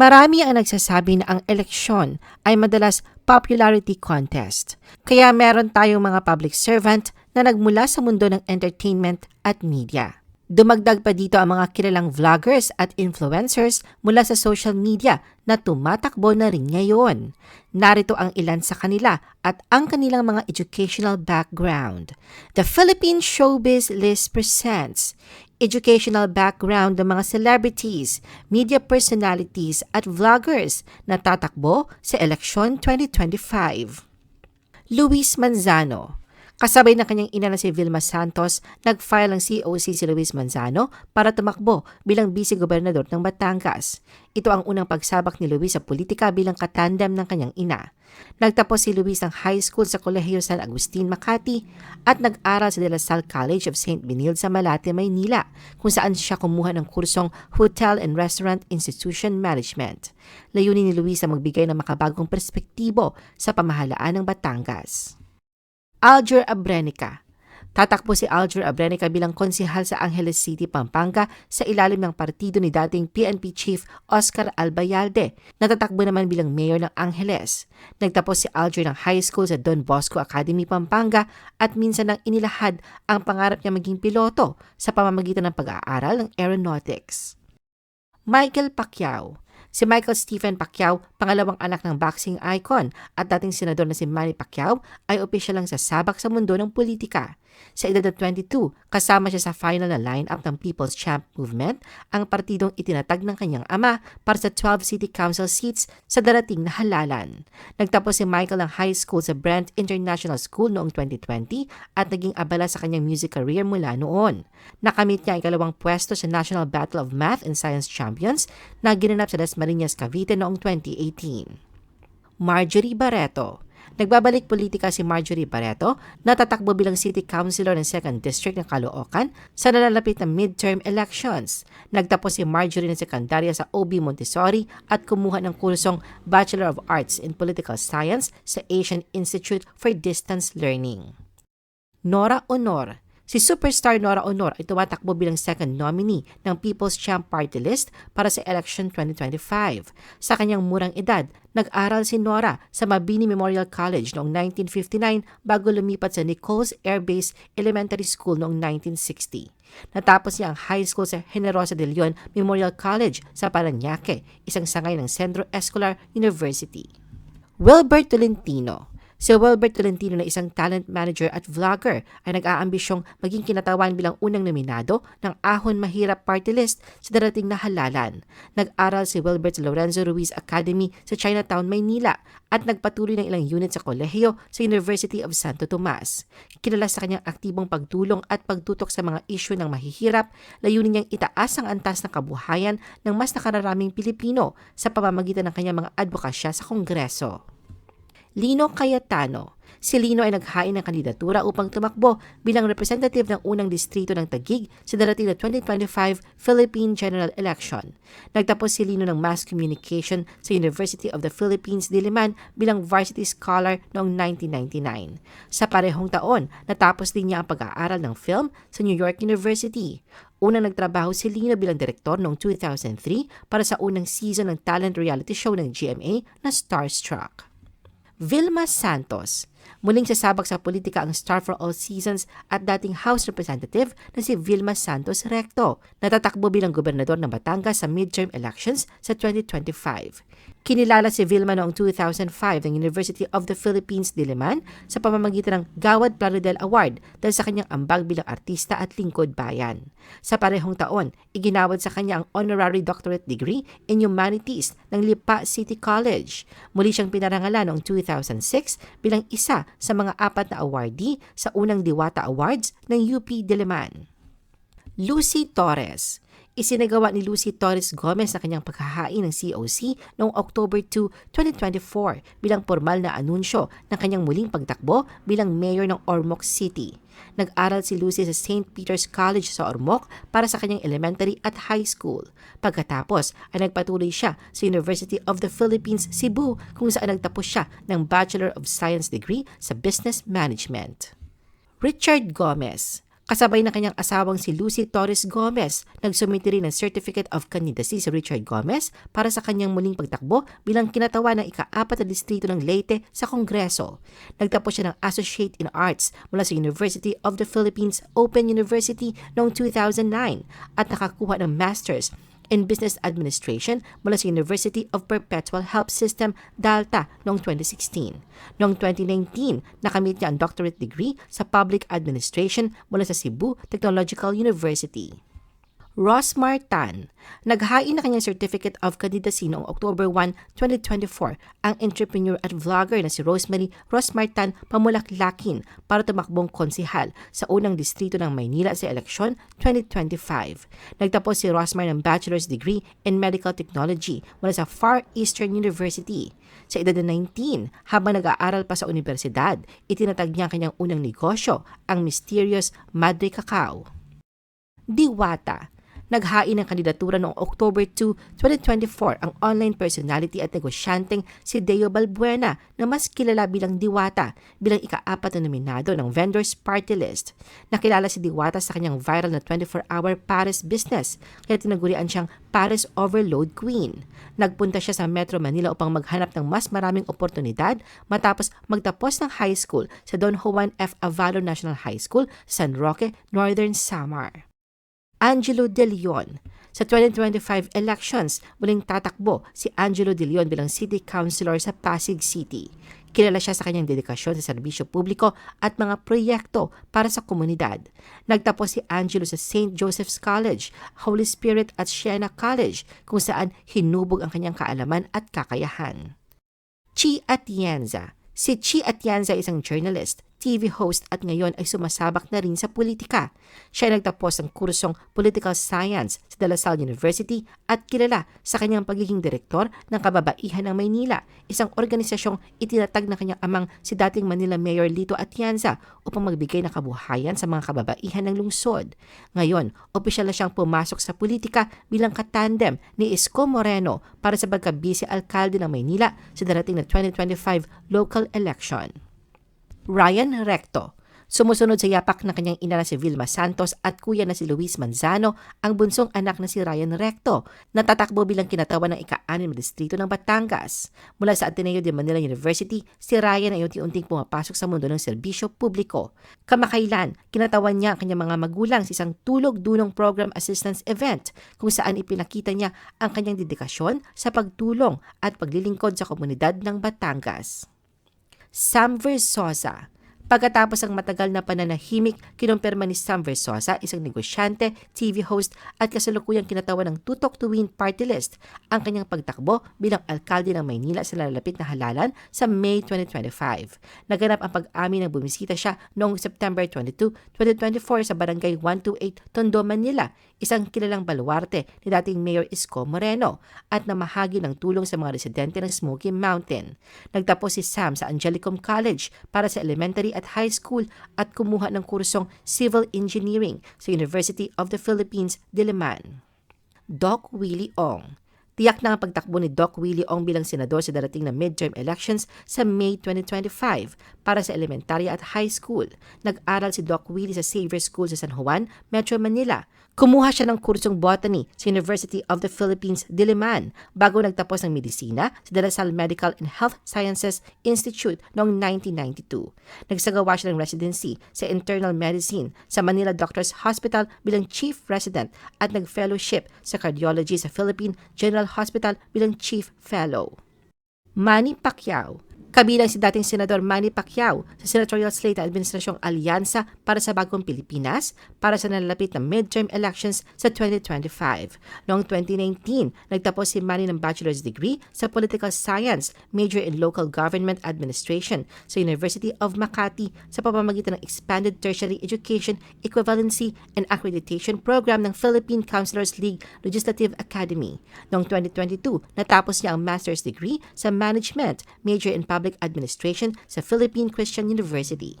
Marami ang nagsasabi na ang eleksyon ay madalas popularity contest. Kaya meron tayong mga public servant na nagmula sa mundo ng entertainment at media. Dumagdag pa dito ang mga kilalang vloggers at influencers mula sa social media na tumatakbo na rin ngayon. Narito ang ilan sa kanila at ang kanilang mga educational background. The Philippine Showbiz List presents educational background ng mga celebrities, media personalities at vloggers na tatakbo sa eleksyon 2025. Luis Manzano Kasabay ng kanyang ina na si Vilma Santos, nag-file ang COC si Luis Manzano para tumakbo bilang vice-gobernador ng Batangas. Ito ang unang pagsabak ni Luis sa politika bilang katandem ng kanyang ina. Nagtapos si Luis ng high school sa Kolehiyo San Agustin, Makati at nag-aral sa De La Salle College of St. Benilde sa Malate, Maynila kung saan siya kumuha ng kursong Hotel and Restaurant Institution Management. Layunin ni Luis ang magbigay ng makabagong perspektibo sa pamahalaan ng Batangas. Alger Abrenica. Tatakbo si Alger Abrenica bilang konsihal sa Angeles City, Pampanga sa ilalim ng partido ni dating PNP Chief Oscar Albayalde. Natatakbo naman bilang mayor ng Angeles. Nagtapos si Alger ng high school sa Don Bosco Academy, Pampanga at minsan nang inilahad ang pangarap niya maging piloto sa pamamagitan ng pag-aaral ng aeronautics. Michael Pacquiao Si Michael Stephen Pacquiao, pangalawang anak ng boxing icon at dating senador na si Manny Pacquiao ay opisyal lang sasabak sa mundo ng politika. Sa edad na 22, kasama siya sa final na lineup ng People's Champ Movement, ang partidong itinatag ng kanyang ama para sa 12 city council seats sa darating na halalan. Nagtapos si Michael ng high school sa Brent International School noong 2020 at naging abala sa kanyang music career mula noon. Nakamit niya ang ikalawang pwesto sa National Battle of Math and Science Champions na ginanap sa Dasmariñas, Cavite noong 2018. Marjorie Barreto Nagbabalik politika si Marjorie Barreto na tatakbo bilang City Councilor ng 2nd District ng Caloocan sa nalalapit na midterm elections. Nagtapos si Marjorie ng sekundarya sa OB Montessori at kumuha ng kursong Bachelor of Arts in Political Science sa Asian Institute for Distance Learning. Nora Honor Si superstar Nora Honor ay tumatakbo bilang second nominee ng People's Champ Party List para sa election 2025. Sa kanyang murang edad, nag-aral si Nora sa Mabini Memorial College noong 1959 bago lumipat sa Nichols Air Base Elementary School noong 1960. Natapos niya ang high school sa Generosa de Leon Memorial College sa Paranaque, isang sangay ng Centro Escolar University. Wilbert Tolentino Si Wilbert Tolentino na isang talent manager at vlogger ay nag-aambisyong maging kinatawan bilang unang nominado ng Ahon Mahirap Party List sa darating na halalan. Nag-aral si Wilbert sa Lorenzo Ruiz Academy sa Chinatown, Maynila at nagpatuloy ng ilang unit sa kolehiyo sa University of Santo Tomas. Kilala sa kanyang aktibong pagtulong at pagtutok sa mga isyu ng mahihirap, layunin niyang itaas ang antas ng kabuhayan ng mas nakararaming Pilipino sa pamamagitan ng kanyang mga advokasya sa Kongreso. Lino Cayetano. Si Lino ay naghain ng kandidatura upang tumakbo bilang representative ng unang distrito ng Taguig sa darating na 2025 Philippine General Election. Nagtapos si Lino ng Mass Communication sa University of the Philippines, Diliman bilang varsity scholar noong 1999. Sa parehong taon, natapos din niya ang pag-aaral ng film sa New York University. Unang nagtrabaho si Lino bilang direktor noong 2003 para sa unang season ng talent reality show ng GMA na Starstruck. Vilma Santos. Muling sasabak sa politika ang Star for All Seasons at dating House Representative na si Vilma Santos Recto, natatakbo bilang gobernador ng Batangas sa midterm elections sa 2025. Kinilala si Vilma noong 2005 ng University of the Philippines Diliman sa pamamagitan ng Gawad Plaridel Award dahil sa kanyang ambag bilang artista at lingkod bayan. Sa parehong taon, iginawad sa kanya ang honorary doctorate degree in humanities ng Lipa City College. Muli siyang pinarangalan noong 2006 bilang isa sa mga apat na awardee sa unang Diwata Awards ng UP Diliman. Lucy Torres Isinagawa ni Lucy Torres Gomez sa kanyang paghahain ng COC noong October 2, 2024 bilang formal na anunsyo ng kanyang muling pagtakbo bilang mayor ng Ormoc City. Nag-aral si Lucy sa St. Peter's College sa Ormoc para sa kanyang elementary at high school. Pagkatapos ay nagpatuloy siya sa University of the Philippines, Cebu kung saan nagtapos siya ng Bachelor of Science degree sa Business Management. Richard Gomez Kasabay ng kanyang asawang si Lucy Torres Gomez, nagsumiti rin ng Certificate of Candidacy si Richard Gomez para sa kanyang muling pagtakbo bilang kinatawa ng ika-apat na distrito ng Leyte sa Kongreso. Nagtapos siya ng Associate in Arts mula sa University of the Philippines Open University noong 2009 at nakakuha ng Masters in Business Administration mula sa University of Perpetual Help System, DALTA, noong 2016. Noong 2019, nakamit niya ang doctorate degree sa Public Administration mula sa Cebu Technological University. Ross Martan. Naghain na kanyang Certificate of Candidacy noong October 1, 2024 ang entrepreneur at vlogger na si Rosemary Ross Martan Pamulaklakin para tumakbong konsihal sa unang distrito ng Maynila sa eleksyon 2025. Nagtapos si Rosmar ng bachelor's degree in medical technology mula sa Far Eastern University. Sa edad na 19, habang nag-aaral pa sa universidad, itinatag niya ang kanyang unang negosyo, ang mysterious Madre Cacao. Diwata naghain ng kandidatura noong October 2, 2024 ang online personality at negosyanteng si Deo Balbuena na mas kilala bilang Diwata bilang ikaapat na nominado ng Vendors Party List. Nakilala si Diwata sa kanyang viral na 24-hour Paris business kaya tinagurian siyang Paris Overload Queen. Nagpunta siya sa Metro Manila upang maghanap ng mas maraming oportunidad matapos magtapos ng high school sa Don Juan F. Avalo National High School, San Roque, Northern Samar. Angelo De Leon. Sa 2025 elections, muling tatakbo si Angelo De Leon bilang City Councilor sa Pasig City. Kilala siya sa kanyang dedikasyon sa serbisyo publiko at mga proyekto para sa komunidad. Nagtapos si Angelo sa St. Joseph's College, Holy Spirit at Siena College kung saan hinubog ang kanyang kaalaman at kakayahan. Chi Atienza Si Chi Atienza isang journalist, TV host at ngayon ay sumasabak na rin sa politika. Siya ay nagtapos ng kursong Political Science sa De La Salle University at kilala sa kanyang pagiging direktor ng Kababaihan ng Maynila, isang organisasyong itinatag ng kanyang amang si dating Manila Mayor Lito Atienza upang magbigay ng kabuhayan sa mga kababaihan ng lungsod. Ngayon, opisyal na siyang pumasok sa politika bilang katandem ni Isko Moreno para sa pagka-vice alkalde ng Maynila sa darating na 2025 local election. Ryan Recto. Sumusunod sa yapak ng kanyang ina na si Vilma Santos at kuya na si Luis Manzano, ang bunsong anak na si Ryan Recto, natatakbo bilang kinatawa ng ika-anim na distrito ng Batangas. Mula sa Ateneo de Manila University, si Ryan ay unti-unting pumapasok sa mundo ng serbisyo publiko. Kamakailan, kinatawan niya ang kanyang mga magulang sa isang tulog-dunong program assistance event kung saan ipinakita niya ang kanyang dedikasyon sa pagtulong at paglilingkod sa komunidad ng Batangas. Sam Versosa. Pagkatapos ang matagal na pananahimik, kinumpirma ni Sam Versosa, isang negosyante, TV host at kasalukuyang kinatawa ng Tutok to Win party list, ang kanyang pagtakbo bilang alkalde ng Maynila sa lalapit na halalan sa May 2025. Naganap ang pag-amin ng bumisita siya noong September 22, 2024 sa Barangay 128, Tondo, Manila, isang kilalang baluarte ni dating Mayor Isko Moreno at namahagi ng tulong sa mga residente ng Smoky Mountain. Nagtapos si Sam sa Angelicum College para sa elementary at high school at kumuha ng kursong Civil Engineering sa University of the Philippines, Diliman. Doc Willie Ong Tiyak na ang pagtakbo ni Doc Willie Ong bilang senador sa darating na midterm elections sa May 2025 para sa elementarya at high school. Nag-aral si Doc Willie sa Xavier School sa San Juan, Metro Manila. Kumuha siya ng kursong botany sa University of the Philippines, Diliman, bago nagtapos ng medisina sa De La Salle Medical and Health Sciences Institute noong 1992. Nagsagawa siya ng residency sa Internal Medicine sa Manila Doctors Hospital bilang Chief Resident at nag-fellowship sa Cardiology sa Philippine General Hospital bilang Chief Fellow. Manny Pacquiao Kabilang si dating Senador Manny Pacquiao sa senatorial slate ng Administrasyong Alyansa para sa Bagong Pilipinas para sa nalalapit na midterm elections sa 2025. Noong 2019, nagtapos si Manny ng bachelor's degree sa Political Science, major in Local Government Administration sa University of Makati sa pamamagitan ng Expanded Tertiary Education Equivalency and Accreditation Program ng Philippine Counselors League Legislative Academy. Noong 2022, natapos niya ang master's degree sa Management, major in Public Public Administration sa Philippine Christian University.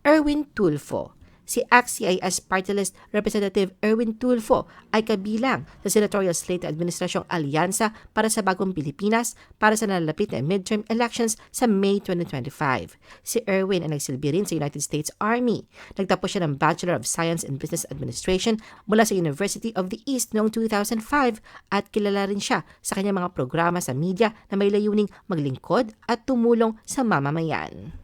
Erwin Tulfo si ACT-CIS Party List Representative Erwin Tulfo ay kabilang sa senatorial slate ng Administrasyong Alyansa para sa Bagong Pilipinas para sa nalalapit na midterm elections sa May 2025. Si Erwin ay nagsilbi rin sa United States Army. Nagtapos siya ng Bachelor of Science in Business Administration mula sa University of the East noong 2005 at kilala rin siya sa kanyang mga programa sa media na may layuning maglingkod at tumulong sa mamamayan.